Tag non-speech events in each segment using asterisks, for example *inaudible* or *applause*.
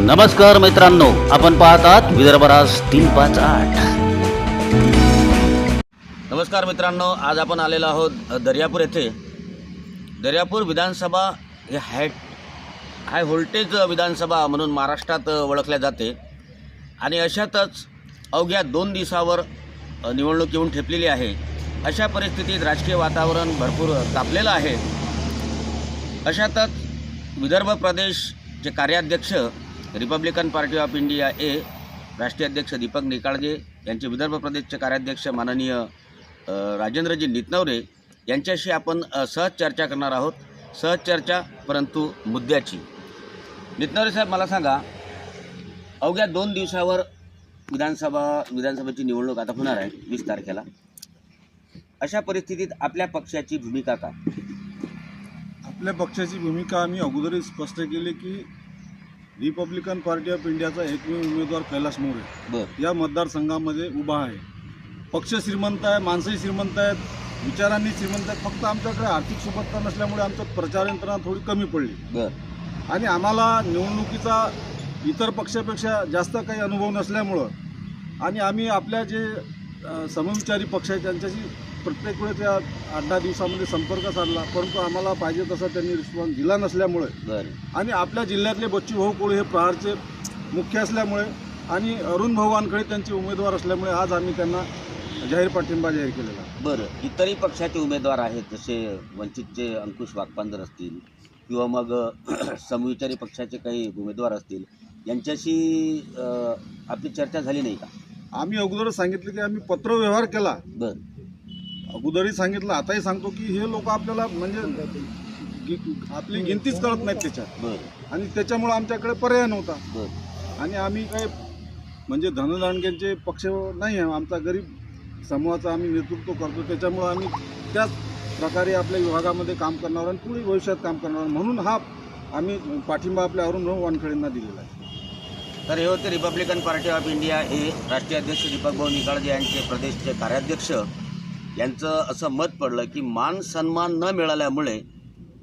नमस्कार मित्रांनो आपण पाहतात विदर्भराज तीन पाच आठ. नमस्कार मित्रांनो आज आपण आलेलो आहोत दर्यापूर येथे. दर्यापूर विधानसभा हे हाय हाय व्होल्टेज विधानसभा म्हणून महाराष्ट्रात ओळखल्या जाते. आणि अशातच अवघ्या दोन दिवसावर निवडणूक येऊन ठेपलेली आहे. अशा परिस्थितीत राजकीय वातावरण भरपूर तापलेलं आहे. अशातच विदर्भ प्रदेश जे कार्याध्यक्ष Republican party of India A राष्ट्रीय अध्यक्ष दीपक निकाळजे यांचे विदर्भ प्रदेशचे कार्याध्यक्ष माननीय राजेंद्रजी नितनवरे यांच्याशी आपण सहज चर्चा करणार आहोत. सहज चर्चा परंतु मुद्द्याची. नितनवरे साहेब मला सांगा अवघ्या दोन दिवसावर विधानसभा विधानसभेची निवडणूक आता होणार आहे वीस तारखेला. अशा परिस्थितीत आपल्या पक्षाची भूमिका काय? आपल्या पक्षाची भूमिका आम्ही अगोदरच स्पष्ट केली की रिपब्लिकन पार्टी ऑफ इंडियाचा एकमेव उमेदवार कैलास मोरे. या मतदारसंघामध्ये उभा आहे. पक्ष श्रीमंत आहे माणसंही श्रीमंत आहेत विचारांनी श्रीमंत आहेत. फक्त आमच्याकडे आर्थिक सुबत्ता नसल्यामुळे आमचं प्रचार यंत्रणा थोडी कमी पडली. आणि आम्हाला निवडणुकीचा इतर पक्षापेक्षा जास्त काही अनुभव नसल्यामुळं आणि आम्ही आपल्या जे समविचारी पक्ष आहेत त्यांच्याशी प्रत्येक वेळेस या आठ दहा दिवसामध्ये संपर्क साधला परंतु आम्हाला पाहिजे तसा त्यांनी रिस्पॉन्स दिला नसल्यामुळे. बरं. आणि आपल्या जिल्ह्यातले बच्चू भाऊ कोळी हे प्रहारचे मुख्य असल्यामुळे आणि अरुण भाऊ वानखडे त्यांचे उमेदवार असल्यामुळे आज आम्ही त्यांना जाहीर पाठिंबा जाहीर केलेला. बरं. इतरही पक्षाचे उमेदवार आहेत जसे वंचितचे अंकुश वाघपांजर असतील किंवा मग *clears throat* समविचारी पक्षाचे काही उमेदवार असतील यांच्याशी आपली चर्चा झाली नाही का? आम्ही अगोदर सांगितलं की आम्ही पत्रव्यवहार केला. बरं. अगोदरही सांगितलं आताही सांगतो की हे लोक आपल्याला म्हणजे गि- आपली गिनतीच करत नाहीत त्याच्यात. बरं. आणि त्याच्यामुळे आमच्याकडे पर्याय नव्हता. बरं. आणि आम्ही काय म्हणजे धनदांडग्यांचे पक्ष नाही आहे आमचा गरीब समूहाचा आम्ही नेतृत्व करतो त्याच्यामुळं आम्ही त्याच प्रकारे आपल्या विभागामध्ये काम करणार आणि पुढे भविष्यात काम करणार. म्हणून हा आम्ही पाठिंबा आपल्या अरुण भाऊ वानखेडेंना दिलेला आहे. तर हे होते रिपब्लिकन पार्टी ऑफ इंडिया हे राष्ट्रीय अध्यक्ष दीपक भाऊ निकाळजे यांचे प्रदेशचे कार्याध्यक्ष. यांचं असं मत पडलं की मान सन्मान न मिळाल्यामुळे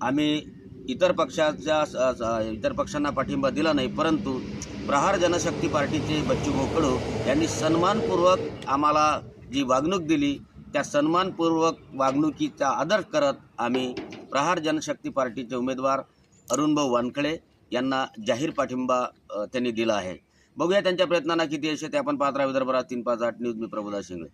आम्ही इतर पक्षाच्या इतर पक्षांना पाठिंबा दिला नाही परंतु प्रहार जनशक्ती पार्टीचे बच्चू भोकडू यांनी सन्मानपूर्वक आम्हाला जी वागणूक दिली त्या सन्मानपूर्वक वागणुकीचा आदर करत आम्ही प्रहार जनशक्ती पार्टीचे उमेदवार अरुणभाऊ वानखळे यांना जाहीर पाठिंबा त्यांनी दिला आहे. बघूया त्यांच्या प्रयत्नांना किती यश ते आपण पाहत राहा. विदर्भरात तीन पाच आठ न्यूज मी प्रभुदास शिंगळे.